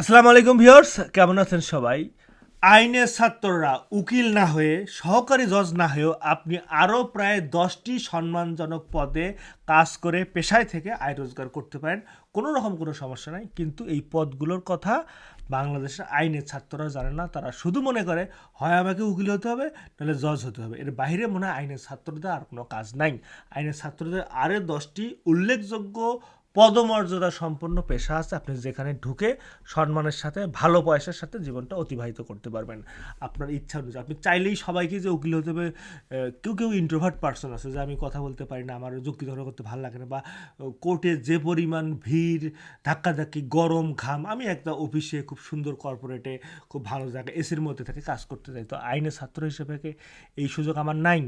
আসসালামু আলাইকুম ভিউয়ার্স, কেমন আছেন সবাই? আইনের ছাত্ররা উকিল না হয়ে, সহকারী জজ না হয়েও আপনি আরও প্রায় দশটি সম্মানজনক পদে কাজ করে পেশায় থেকে আয় রোজগার করতে পারেন। কোনো রকম কোনো সমস্যা নাই, কিন্তু এই পদগুলোর কথা বাংলাদেশের আইনের ছাত্ররা জানে না। তারা শুধু মনে করে, হয় আমাকে উকিল হতে হবে, নাহলে জজ হতে হবে। এর বাইরে মনে হয় আইনের ছাত্রদের আর কোনো কাজ নাই। আইনের ছাত্রদের আরও দশটি উল্লেখযোগ্য পদমর্যাদা সম্পন্ন পেশা আছে। আপনি যেখানে ঢুকে সম্মানের সাথে, ভালো পয়সার সাথে জীবনটা অতিবাহিত করতে পারবেন। আপনার ইচ্ছা অনুযায়ী। আপনি চাইলেই সবাইকে যে উকিল হতে হবে কেউ কেউ ইন্ট্রোভার্ট পার্সন আছে, যে আমি কথা বলতে পারি না, আমার যুক্তি তর্ক করতে ভালো লাগে না বা কোর্টে যে পরিমাণ ভিড়, ধাক্কাধাক্কি, গরম, ঘাম, আমি একটা অফিসে খুব সুন্দর কর্পোরেটে খুব ভালো জায়গায় এসির মধ্যে থেকে কাজ করতে চাই তো আইনের ছাত্র হিসেবে এই সুযোগ আমার নাই?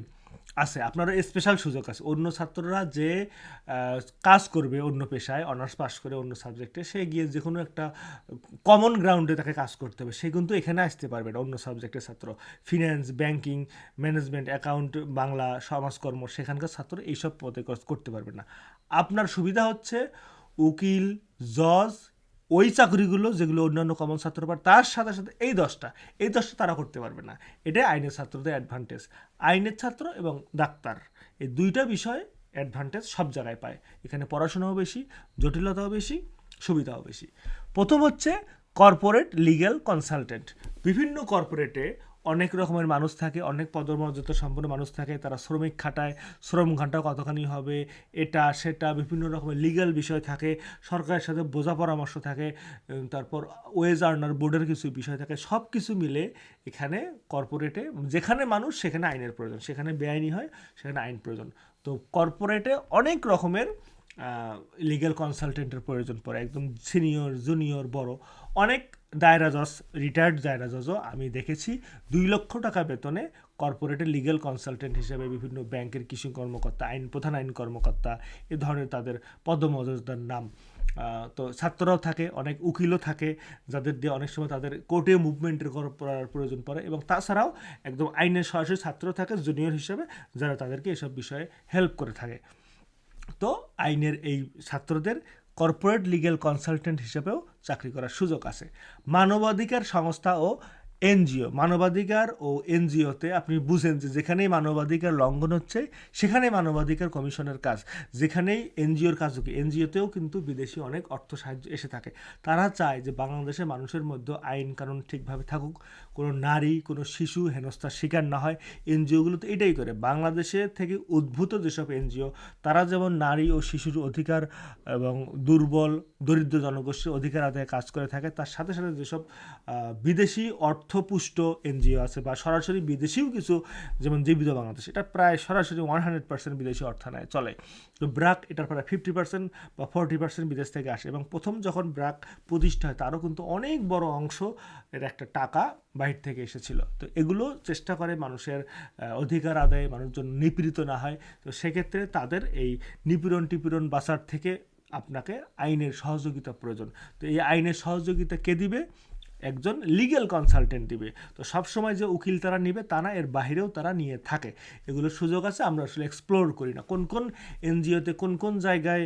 আছে, আপনারও স্পেশাল সুযোগ আছে। অন্য ছাত্ররা যে কাজ করবে অন্য পেশায় অনার্স পাস করে অন্য সাবজেক্টে সে গিয়ে যে কোনো একটা কমন গ্রাউন্ডে তাকে কাজ করতে হবে। সে কিন্তু এখানে আসতে পারবে না, অন্য সাবজেক্টের ছাত্র। Finance banking management account Bangla, সমাজকর্ম, সেখানকার ছাত্র এইসব পদে করতে পারবে না। আপনার সুবিধা হচ্ছে উকিল, জজ ওই চাকরিগুলো যেগুলো অন্যান্য কমন ছাত্র পায়, তার সাথে সাথে এই দশটা এই দশটা তারা করতে পারবে না। এটাই আইনের ছাত্রদের অ্যাডভান্টেজ আইনের ছাত্র এবং ডাক্তার, এই দুইটা বিষয় অ্যাডভান্টেজ সব জায়গায় পায়। এখানে পড়াশোনাও বেশি, জটিলতাও বেশি, সুবিধাও বেশি। প্রথম হচ্ছে কর্পোরেট লিগ্যাল কনসালটেন্ট বিভিন্ন কর্পোরেটে অনেক রকমের মানুষ থাকে, অনেক পদমর্যাদা সম্পন্ন মানুষ থাকে। তারা শ্রমিক খাটায়, শ্রম ঘণ্টা কতখানি হবে, এটা, সেটা, বিভিন্ন রকমের লিগ্যাল বিষয় থাকে, সরকারের সাথে বোঝা পরামর্শ থাকে তারপর ওয়েজ আর্নার বোর্ডের কিছু বিষয় থাকে সব কিছু মিলে এখানে কর্পোরেটে যেখানে মানুষ সেখানে আইনের প্রয়োজন, সেখানে বেআইনি হয়, সেখানে আইন প্রয়োজন। তো কর্পোরেটে অনেক রকমের লিগ্যাল কনসালটেন্টের প্রয়োজন পড়ে, একদম সিনিয়র জুনিয়র বড়। অনেক দায়রা জজ রিটায়ার্ড দায়রা জজও আমি দেখেছি। দুই লক্ষ টাকা বেতনে কর্পোরেটের লিগ্যাল কনসালটেন্ট হিসেবে বিভিন্ন ব্যাংকের কৃষি কর্মকর্তা, আইন, প্রধান আইন কর্মকর্তা, এ ধরনের তাদের পদমর্যাদার নাম। তো ছাত্ররাও থাকে, অনেক উকিলও থাকে, যাদের দিয়ে অনেক সময় তাদের কোর্টে মুভমেন্টের করার প্রয়োজন পড়ে এবং তাছাড়াও একদম আইনের সরাসরি ছাত্র থাকে জুনিয়র হিসেবে, যারা তাদেরকে এসব বিষয়ে হেল্প করে থাকে। তো আইনের এই ছাত্রদের কর্পোরেট লিগেল কনসালটেন্ট হিসেবেও চাকরি করার সুযোগ আছে। মানবাধিকার সংস্থা ও এনজিও, মানবাধিকার ও এনজিওতে আপনি বুঝেন যে যেখানেই মানবাধিকার লঙ্ঘন হচ্ছে সেখানে মানবাধিকার কমিশনের কাজ। যেখানেই এনজিওর কাজ হোক, এনজিওতেও কিন্তু বিদেশি অনেক অর্থ সাহায্য এসে থাকে। তারা চায় যে বাংলাদেশের মানুষের মধ্যে আইন কানুন ঠিকভাবে থাকুক কোনো নারী, কোনো শিশু হেনস্থার শিকার না হয়। এনজিওগুলো তো এটাই করে। বাংলাদেশে থেকে উদ্ভূত যেসব এনজিও, তারা যেমন নারী ও শিশুর অধিকার এবং দুর্বল, দরিদ্র জনগোষ্ঠীর অধিকার আদায়ে কাজ করে থাকে, তার সাথে সাথে যেসব বিদেশি অর্থপুষ্ট এনজিও আছে বা সরাসরি বিদেশিও কিছু যেমন জীবিত বাংলাদেশ, এটা প্রায় সরাসরি ওয়ান হান্ড্রেড পার্সেন্ট বিদেশি অর্থায়নে চলে। তো ব্রাক এটার প্রায় ফিফটি পার্সেন্ট বা ফোরটি পার্সেন্ট বিদেশ থেকে আসে এবং প্রথম যখন ব্রাক প্রতিষ্ঠা হয়, তারও কিন্তু অনেক বড় অংশ এর একটা টাকা বাহির থেকে এসেছিল। তো এগুলো চেষ্টা করে মানুষের অধিকার আদায়ে মানুষজন নিপীড়িত না হয়। তো সেক্ষেত্রে তাদের এই নিপীড়ন, টিপীড়ন বাঁচার থেকে আপনাকে আইনের সহযোগিতা প্রয়োজন। তো এই আইনের সহযোগিতা কে দিবে? একজন লিগ্যাল কনসালটেন্ট দিবে। তো সবসময় যে উকিল তারা নিবে, তা না, এর বাহিরেও তারা নিয়ে থাকে। এগুলোর সুযোগ আছে, আমরা আসলে এক্সপ্লোর করি না। কোন কোন এনজিওতে কোন কোন জায়গায়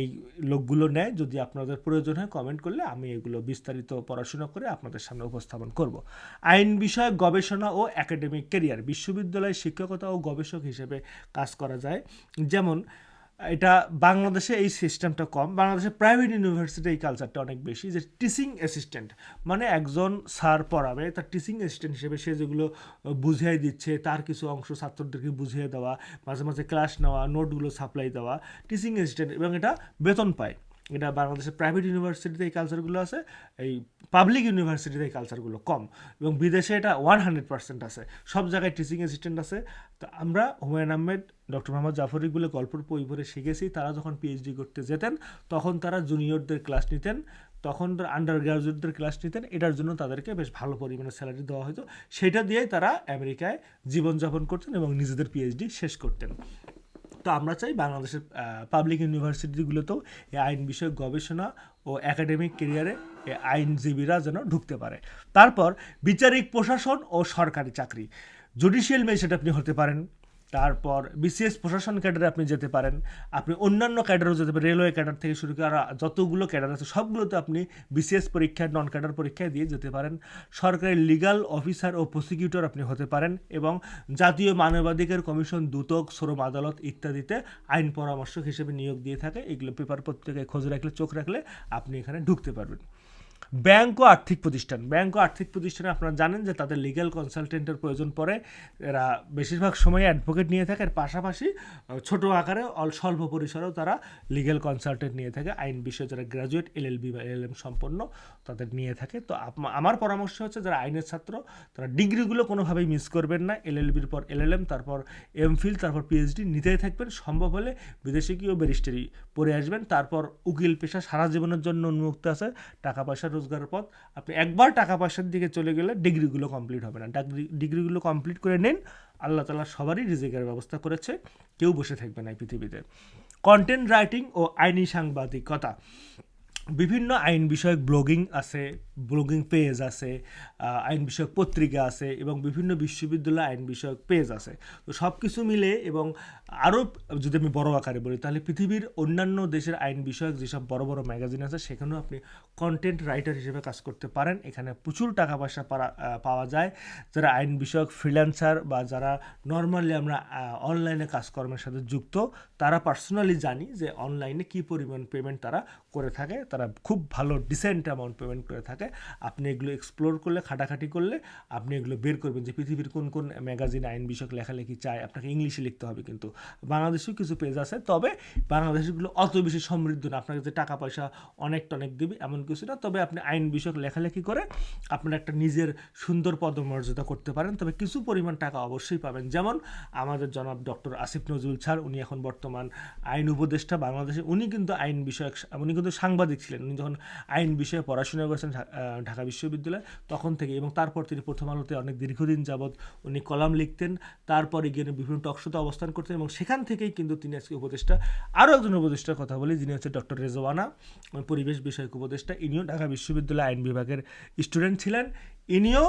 এই লোকগুলো নেয়, যদি আপনাদের প্রয়োজন হয় কমেন্ট করলে আমি এগুলো বিস্তারিত পড়াশোনা করে আপনাদের সামনে উপস্থাপন করব। আইন বিষয়ক গবেষণা ও একাডেমিক ক্যারিয়ার বিশ্ববিদ্যালয়ে শিক্ষকতা ও গবেষক হিসেবে কাজ করা যায়। যেমন এটা বাংলাদেশে এই সিস্টেমটা কম। বাংলাদেশে প্রাইভেট ইউনিভার্সিটি এই কালচারটা অনেক বেশি। যে টিচিং অ্যাসিস্ট্যান্ট মানে একজন স্যার পড়াবে, তার টিচিং অ্যাসিস্ট্যান্ট হিসেবে সে যেগুলো বুঝিয়ে দিচ্ছে, তার কিছু অংশ ছাত্রদেরকে বুঝিয়ে দেওয়া, মাঝে মাঝে ক্লাস নেওয়া নোটগুলো সাপ্লাই দেওয়া টিচিং অ্যাসিস্ট্যান্ট এবং এটা বেতন পায়। এটা বাংলাদেশের প্রাইভেট ইউনিভার্সিটিতে এই কালচারগুলো আছে, এই পাবলিক ইউনিভার্সিটিতে এই কালচারগুলো কম এবং বিদেশে এটা ওয়ান হান্ড্রেড পার্সেন্ট আছে। সব জায়গায় টিচিং অ্যাসিস্ট্যান্ট আছে। তো আমরা হুমায়ুন আহমেদ ডক্টর মোহাম্মদ জাফরিগুলো গল্পের বই পড়ে শিখেছি। তারা যখন পিএইচডি করতে যেতেন, তখন তারা জুনিয়রদের ক্লাস নিতেন, তখন আন্ডার গ্রাজুয়েটদের ক্লাস নিতেন। এটার জন্য তাদেরকে বেশ ভালো পরিমাণে স্যালারি দেওয়া হতো। সেটা দিয়েই তারা আমেরিকায় জীবনযাপন করতেন এবং নিজেদের পিএইচডি শেষ করতেন। তো আমরা চাই বাংলাদেশের পাবলিক ইউনিভার্সিটিগুলোতেও এই আইন বিষয়ক গবেষণা ও একাডেমিক কেরিয়ারে আইনজীবীরা যেন ঢুকতে পারে। তারপর বিচারিক প্রশাসন ও সরকারি চাকরি। জুডিশিয়াল ম্যাজিস্ট্রেট আপনি হতে পারেন। তারপর বিসিএস প্রশাসন ক্যাডারে আপনি যেতে পারেন। আপনি অন্যান্য ক্যাডারও যেতে পারেন। রেলওয়ে ক্যাডার থেকে শুরু করে যতগুলো ক্যাডার আছে, সবগুলোতে আপনি বিসিএস পরীক্ষায় নন ক্যাডার পরীক্ষায় দিয়ে যেতে পারেন। সরকারি লিগাল অফিসার ও প্রসিকিউটর আপনি হতে পারেন এবং জাতীয় মানবাধিকার কমিশন, দুদক, শ্রম আদালত ইত্যাদিতে আইন পরামর্শক হিসেবে নিয়োগ দিয়ে থাকে। এগুলো পেপার পত্রিকায় খোঁজ রাখলে, চোখ রাখলে আপনি এখানে ঢুকতে পারবেন। ব্যাংক ও আর্থিক প্রতিষ্ঠান। ব্যাংক ও আর্থিক প্রতিষ্ঠানে আপনারা জানেন যে তাদের লিগ্যাল কনসালটেন্টের প্রয়োজন পড়ে। এরা বেশিরভাগ সময় অ্যাডভোকেট নিয়ে থাকে। এর পাশাপাশি ছোট আকারে অল- স্বল্প পরিসরেও তারা লিগ্যাল কনসালটেন্ট নিয়ে থাকে। আইন বিষয়ে যারা গ্র্যাজুয়েট বি বা এল এম সম্পন্ন তাদের নিয়ে থাকে। তো আমার পরামর্শ হচ্ছে যারা আইনের ছাত্র, তারা ডিগ্রিগুলো কোনোভাবেই মিস করবেন না। এলএলবির পর এলএলএম তারপর এমফিল তারপর পিএইচডি নিতেই থাকবেন। সম্ভব হলে বিদেশে গিয়েও ব্যারিস্টারি পড়ে আসবেন। তারপর উকিল পেশা সারা জীবনের জন্য উন্মুক্ত আছে। টাকা পয়সা রোজগারের পথ। আপনি একবার টাকা পয়সার দিকে চলে গেলে ডিগ্রিগুলো কমপ্লিট হবে না। ডিগ্রি, ডিগ্রিগুলো কমপ্লিট করে নিন। আল্লাহ তালা সবারই রিজিকের ব্যবস্থা করেছে। কেউ বসে থাকবে না এই পৃথিবীতে। কন্টেন্ট রাইটিং ও আইনি সাংবাদিকতা। বিভিন্ন আইন বিষয়ক ব্লগিং আছে, ব্লগিং পেজ আছে আইন বিষয়ক পত্রিকা আছে এবং বিভিন্ন বিশ্ববিদ্যালয় আইন বিষয়ক পেজ আছে। তো সব কিছু মিলে এবং আরও যদি আমি বড় আকারে বলি, তাহলে পৃথিবীর অন্যান্য দেশের আইন বিষয়ক যেসব বড় বড় ম্যাগাজিন আছে, সেখানেও আপনি কন্টেন্ট রাইটার হিসেবে কাজ করতে পারেন। এখানে প্রচুর টাকা পয়সা পাওয়া যায়। যারা আইন বিষয়ক ফ্রিল্যান্সার বা যারা নর্মালি আমরা অনলাইনে কাজকর্মের সাথে যুক্ত, তারা পার্সোনালি জানি যে অনলাইনে কী পরিমাণ পেমেন্ট তারা করে থাকে, তারা খুব ভালো ডিসেন্ট অ্যামাউন্ট পেমেন্ট করে থাকে। আপনি এগুলো এক্সপ্লোর করলে, খাটাখাটি করলে, আপনি এগুলো বের করবেন যে পৃথিবীর কোন কোন ম্যাগাজিন আইন বিষয়ক লেখালেখি চায়, আপনাকে ইংলিশে লিখতে হবে কিন্তু। বাংলাদেশেও কিছু পেজ আছে, তবে বাংলাদেশগুলো অত বেশি সমৃদ্ধ না। আপনাকে যে টাকা পয়সা অনেক টনেক দেবে, এমন কিছু না। তবে আপনি আইন বিষয়ক লেখালেখি করে আপনার একটা নিজের সুন্দর পদমর্যাদা করতে পারেন। তবে কিছু পরিমাণ টাকা অবশ্যই পাবেন। যেমন আমাদের জনাব ডক্টর আসিফ নজরুল ছাড় উনি এখন বর্তমান আইন উপদেষ্টা। বাংলাদেশে উনি কিন্তু আইন বিষয়ক, উনি কিন্তু সাংবাদিক ছিলেন। উনি যখন আইন বিষয়ে পড়াশোনা করেছেন ঢাকা বিশ্ববিদ্যালয়ে, তখন থেকে এবং তারপর তিনি প্রথম আলোতে অনেক দীর্ঘদিন যাবৎ উনি কলাম লিখতেন। তারপরে গিয়ে বিভিন্ন টকশোতে অবস্থান করতেন এবং সেখান থেকেই কিন্তু তিনি আজকে উপদেষ্টা, আরও একজন উপদেষ্টার কথা বলি, যিনি হচ্ছে ডক্টর রেজওয়ানা পরিবেশ বিষয়ক উপদেষ্টা। ইনিও ঢাকা বিশ্ববিদ্যালয় আইন বিভাগের স্টুডেন্ট ছিলেন। ইনিও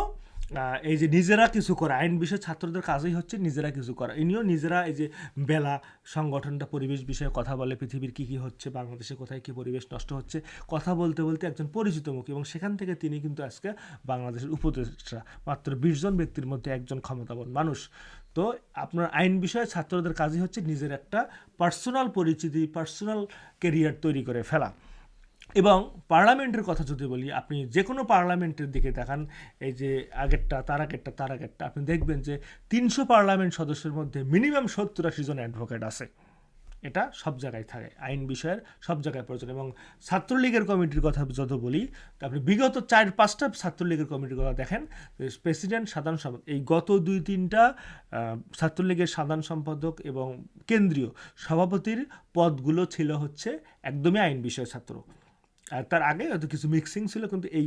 এই যে নিজেরা কিছু করা, আইন বিষয় ছাত্রদের কাজই হচ্ছে নিজেরা কিছু করা। ইনিও নিজেরা এই যে বেলা, সংগঠনটা, পরিবেশ বিষয়ে কথা বলে, পৃথিবীর কী কী হচ্ছে, বাংলাদেশে কোথায় কী পরিবেশ নষ্ট হচ্ছে, কথা বলতে বলতে একজন পরিচিত মুখ এবং সেখান থেকে তিনি কিন্তু আজকে বাংলাদেশের উপদেষ্টা। মাত্র বিশ জন ব্যক্তির মধ্যে একজন ক্ষমতাবান মানুষ। তো আপনার আইন বিষয়ে ছাত্রদের কাজই হচ্ছে নিজের একটা পার্সোনাল পরিচিতি পার্সোনাল কেরিয়ার তৈরি করে ফেলা। এবং পার্লামেন্টের কথা যদি বলি, আপনি যে কোনো পার্লামেন্টের দিকে দেখান, এই যে আগেরটা, তার আগেরটা তার আগেরটা, আপনি দেখবেন যে তিনশো পার্লামেন্ট সদস্যের মধ্যে মিনিমাম সত্তর আশি জন অ্যাডভোকেট আছে। এটা সব জায়গায় থাকে, আইন বিষয়ের সব জায়গায় প্রয়োজন। এবং ছাত্রলীগের কমিটির কথা যত বলি, আপনি বিগত চার, পাঁচটা ছাত্রলীগের কমিটির কথা দেখেন, প্রেসিডেন্ট, সাধারণ সম্পাদক, এই গত দুই, তিনটা ছাত্রলীগের সাধারণ সম্পাদক এবং কেন্দ্রীয় সভাপতির পদগুলো ছিল হচ্ছে একদমই আইন বিষয়ের ছাত্র। আর তার আগে হয়তো কিছু মিক্সিং ছিল, কিন্তু এই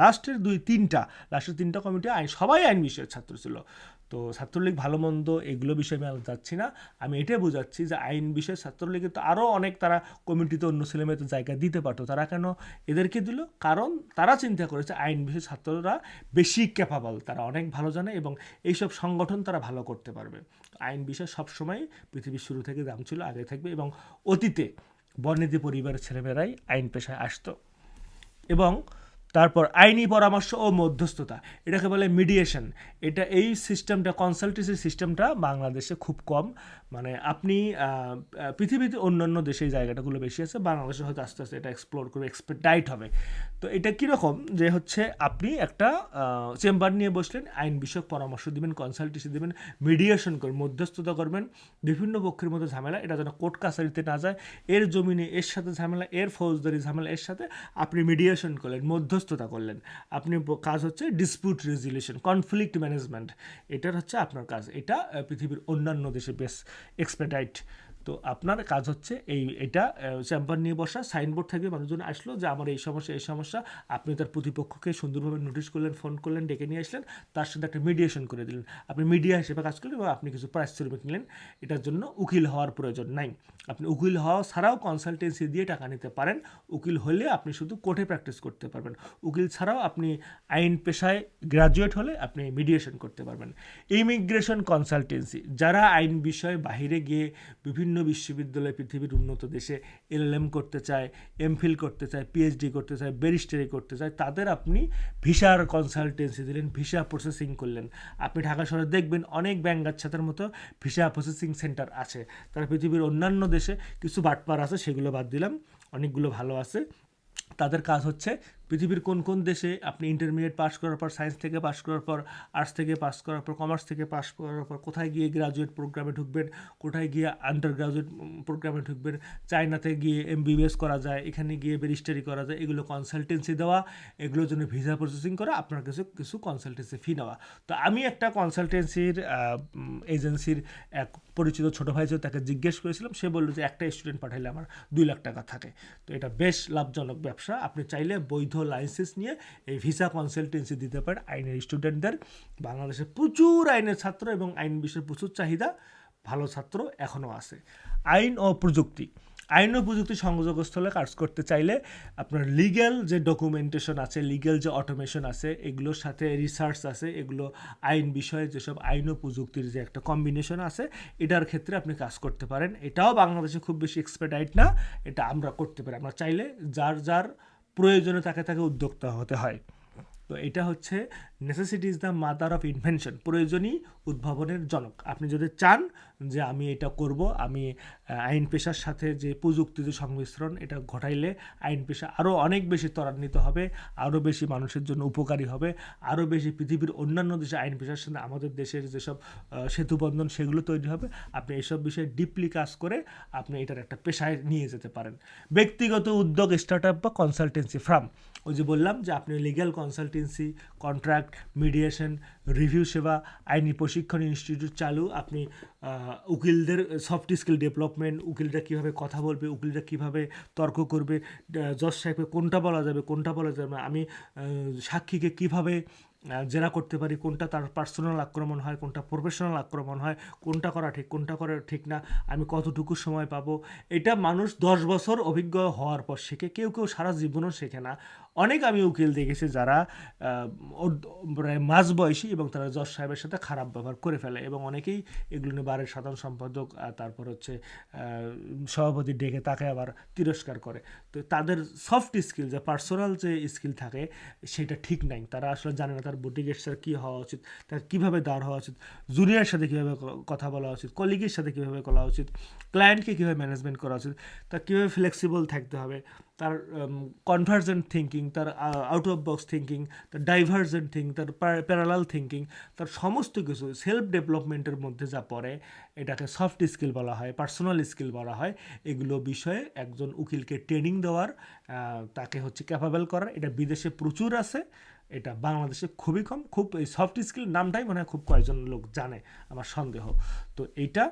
লাস্টের দুই তিনটা লাস্টের তিনটা কমিটি আইন, সবাই আইন বিষয়ের ছাত্র ছিল। তো ছাত্রলীগ ভালো মন্দ এগুলো বিষয়ে আমি যাচ্ছি না। আমি এটাই বোঝাচ্ছি যে আইন বিষয়ে ছাত্রলীগের তো আরও অনেক তারা কমিটিতে অন্য ছেলেমেয়েদের জায়গা দিতে পারতো। তারা কেন এদেরকে দিল? কারণ তারা চিন্তা করেছে আইন বিষয়ে ছাত্ররা বেশি ক্যাপাবল তারা অনেক ভালো জানে এবং এইসব সংগঠন তারা ভালো করতে পারবে। আইন বিষয় সবসময় পৃথিবীর শুরু থেকে দাম ছিল, আগে থাকবে এবং অতীতে বর্ণিত পরিবারের ছেলেমেয়েরাই আইন পেশায় আসতো এবং তারপর আইনি পরামর্শ ও মধ্যস্থতা, এটাকে বলে মিডিয়েশন এটা এই সিস্টেমটা কনসালটেন্সি সিস্টেমটা বাংলাদেশে খুব কম। মানে আপনি পৃথিবীতে অন্যান্য দেশে জায়গাটাগুলো বেশি আছে, বাংলাদেশে হয়তো আস্তে আস্তে এটা এক্সপ্লোর করে এক্সপেক্টাইট হবে। তো এটা কীরকম? যে হচ্ছে আপনি একটা চেম্বার নিয়ে বসলেন, আইন বিষয়ক পরামর্শ দিবেন কনসালটেন্সি দিবেন মিডিয়েশন করবেন, মধ্যস্থতা করবেন, বিভিন্ন পক্ষের মধ্যে ঝামেলা, এটা যেন কোর্ট কাছারিতে না যায়, এর জমিনে, এর সাথে ঝামেলা, এর ফৌজদারি ঝামেলা, এর সাথে আপনি মিডিয়েশন করলেন মধ্যস্থতা করলেন। আপনি কাজ হচ্ছে ডিসপিউট রেজুলেশন কনফ্লিক্ট ম্যানেজমেন্ট এটার হচ্ছে আপনার কাজ। এটা পৃথিবীর অন্যান্য দেশে বেশ এক্সপেটাইট তো আপনার কাজ হচ্ছে এই, এটা চেম্বার নিয়ে বসা সাইনবোর্ড থাকবে মানুষজন আসলো যে আমার এই সমস্যা এই সমস্যা। আপনি তার প্রতিপক্ষকে সুন্দরভাবে নোটিশ করলেন ফোন করলেন, ডেকে নিয়ে আসলেন, তার সাথে একটা মিডিয়েশন করে দিলেন। আপনি মিডিয়া হিসেবে কাজ করলেন এবং আপনি কিছু প্রাইস পারিশ্রমিক নিলেন এটার জন্য উকিল হওয়ার প্রয়োজন নাই। আপনি উকিল হওয়া ছাড়াও কনসালটেন্সি দিয়ে টাকা নিতে পারেন। উকিল হলে আপনি শুধু কোর্টে প্র্যাকটিস করতে পারবেন। উকিল ছাড়াও আপনি আইন পেশায় গ্রাজুয়েট হলে আপনি মিডিয়েশন করতে পারবেন। ইমিগ্রেশন কনসালটেন্সি যারা আইন বিষয়ে বাহিরে গিয়ে বিভিন্ন বিশ্ববিদ্যালয় পৃথিবীর উন্নত দেশে এলএলএম করতে চায়, এমফিল করতে চায়, পিএইচডি করতে চায়, ব্যারিস্টারি করতে চায়, তাদের আপনি ভিসার কনসালটেন্সি দিলেন, ভিসা প্রসেসিং করলেন। আপনি ঢাকা শহরে দেখবেন অনেক ব্যাংক গাচ্ছাতের মতো ভিসা প্রসেসিং সেন্টার আছে। তারা পৃথিবীর অন্যান্য দেশে কিছু বাটপার আছে, সেগুলো বাদ দিলাম, অনেকগুলো ভালো আছে। তাদের কাজ হচ্ছে পৃথিবীর কোন কোন দেশে আপনি ইন্টারমিডিয়েট পাস করার পর সায়েন্স থেকে পাস করার পর আর্টস থেকে পাস করার পর কমার্স থেকে পাস করার পর, কোথায় গিয়ে গ্রাজুয়েট প্রোগ্রামে ঢুকবেন, কোথায় গিয়ে আন্ডার গ্রাজুয়েট প্রোগ্রামে ঢুকবেন, চায়নাতে গিয়ে এমবিবিএস করা যায়, এখানে গিয়ে ব্যারিস্টারি করা যায়, এগুলো কনসালটেন্সি দেওয়া, এগুলোর জন্য ভিসা প্রসেসিং করা, আপনার কাছে কিছু কনসালটেন্সি ফি নেওয়া। তো আমি একটা কনসালটেন্সির এজেন্সির এক পরিচিত ছোটো ভাই ছিল, তাকে জিজ্ঞেস করেছিলাম, সে বলল যে, একটা স্টুডেন্ট পাঠাইলে আমার দুই লাখ টাকা থাকে। তো এটা বেশ লাভজনক ব্যবসা, আপনি চাইলে বৈধ লাইসেন্স নিয়ে এই ভিসা কনসালটেন্সি দিতে পারে আইনের স্টুডেন্টদের বাংলাদেশে প্রচুর আইনের ছাত্র এবং আইন বিষয়ে প্রচুর চাহিদা, ভালো ছাত্র এখনও আছে। আইন ও প্রযুক্তি। আইন ও প্রযুক্তি সংযোগস্থলে কাজ করতে চাইলে আপনার লিগ্যাল যে ডকুমেন্টেশন আছে লিগ্যাল যে অটোমেশন আছে, এগুলোর সাথে রিসার্চ আছে, এগুলো আইন বিষয়ে যেসব আইন ও প্রযুক্তির যে একটা কম্বিনেশন আছে, এটার ক্ষেত্রে আপনি কাজ করতে পারেন। এটাও বাংলাদেশে খুব বেশি এক্সপার্টাইট না, এটা আমরা করতে পারি। আমরা চাইলে যার যার প্রয়োজনে তাকে তাকে উদ্যোক্তা হতে হয়। তো এটা হচ্ছে necessity is the mother of invention প্রয়োজনই উদ্ভাবনের জনক। আপনি যদি চান যে আমি এটা করব, আমি আইন পেশার সাথে যে প্রযুক্তি যে সংমিশ্রণ, এটা ঘটাইলে আইন পেশা আরও অনেক বেশি ত্বরান্বিত হবে আরও বেশি মানুষের জন্য উপকারী হবে আরও বেশি পৃথিবীর অন্যান্য দেশে আইন পেশার সাথে আমাদের দেশের যেসব সেতুবন্ধন সেগুলো তৈরি হবে, আপনি এসব বিষয়ে ডিপলি কাজ করে আপনি এটার একটা পেশায় নিয়ে যেতে পারেন। ব্যক্তিগত উদ্যোগ স্টার্ট আপ বা কনসালটেন্সি ফার্ম ওই যে বললাম যে আপনি legal consultancy contract mediation review সেবা, আইনি প্রশিক্ষণ ইনস্টিটিউট চালু। আপনি উকিলদের সফট স্কিল ডেভেলপমেন্ট উকিলরা কীভাবে কথা বলবে, উকিলরা কীভাবে তর্ক করবে জজ সাহেবকে কোনটা বলা যাবে, কোনটা বলা যাবে আমি সাক্ষীকে কীভাবে জেরা করতে পারি, কোনটা তার পার্সোনাল আক্রমণ হয়, কোনটা প্রফেশনাল আক্রমণ হয়, কোনটা করা ঠিক, কোনটা করা ঠিক না, আমি কতটুকু সময় পাবো। এটা মানুষ দশ বছর অভিজ্ঞ হওয়ার পর শেখে, কেউ কেউ সারা জীবনও শেখে না। অনেক আমি উকিল দেখেছি যারা প্রায় মাঝ বয়সী এবং তারা জজ সাহেবের সাথে খারাপ ব্যবহার করে ফেলে এবং অনেকেই এগুলো নিয়ে বারের সাধারণ সম্পাদক তারপর হচ্ছে সভাপতি ডেকে তাকে আবার তিরস্কার করে। তো তাদের সফট স্কিল যে পার্সোনাল যে স্কিল থাকে, সেটা ঠিক নাই। তারা আসলে জানে না তার বুটিগেটসের কী হওয়া উচিত, তার কীভাবে দাঁড় হওয়া উচিত জুনিয়রের সাথে কীভাবে কথা বলা উচিত কলিগের সাথে কীভাবে করা উচিত ক্লায়েন্টকে কীভাবে ম্যানেজমেন্ট করা উচিত তার কীভাবে ফ্লেক্সিবল থাকতে হবে। তার কনভার্জেন্ট থিঙ্কিং তার আউট অফ বক্স থিঙ্কিং তার ডাইভার্জেন্ট থিঙ্কিং তার প্যারালাল থিঙ্কিং তার সমস্ত কিছু সেলফ ডেভেলপমেন্টের মধ্যে যা পড়ে, এটাকে সফট স্কিল বলা হয় পার্সোনাল স্কিল বলা হয়, এগুলো বিষয়ে একজন উকিলকে ট্রেনিং দেওয়ার তাকে হচ্ছে ক্যাপাবেল করার, এটা বিদেশে প্রচুর আছে, এটা বাংলাদেশে খুবই কম, খুব, এই সফট স্কিল নামটাই মনে খুব কয়েকজন লোক জানে, আমার সন্দেহ। তো এইটা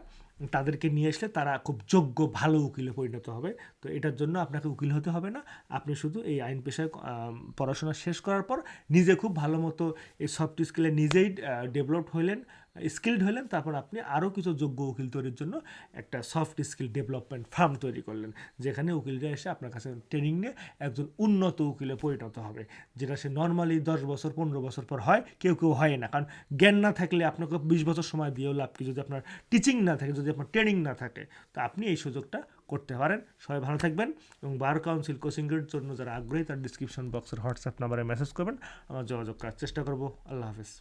তাদেরকে নিয়ে আসলে তারা খুব যোগ্য, ভালো উকিলে পরিণত হবে। তো এটার জন্য আপনাকে উকিল হতে হবে না। আপনি শুধু এই আইন পেশায় পড়াশোনা শেষ করার পর নিজে খুব ভালো মতো এই সফট স্কিলে নিজেই ডেভেলপড হইলেন। স্কিলড হলেন, তারপর আপনি আরও কিছু যোগ্য উকিল তৈরির জন্য একটা সফট স্কিল ডেভেলপমেন্ট ফার্ম তৈরি করলেন, যেখানে উকিলরা এসে আপনার কাছে ট্রেনিং নিয়ে একজন উন্নত উকিলে পরিণত হবে, যেটা সে নর্মালি দশ বছর, পনেরো বছর পর হয়, কেউ কেউ হয় না। কারণ জ্ঞান না থাকলে আপনাকে বিশ বছর সময় দিয়েও লাভ কি? যদি আপনার টিচিং না থাকে, যদি আপনার ট্রেনিং না থাকে, তো আপনি এই সুযোগটা করতে পারেন। সবাই ভালো থাকবেন এবং বার কাউন্সিল কোচিংয়ের জন্য যারা আগ্রহী, তার ডিসক্রিপশন বক্সের হোয়াটসঅ্যাপ নাম্বারে মেসেজ করবেন, আমরা যোগাযোগ করার চেষ্টা করব। আল্লাহ হাফিজ।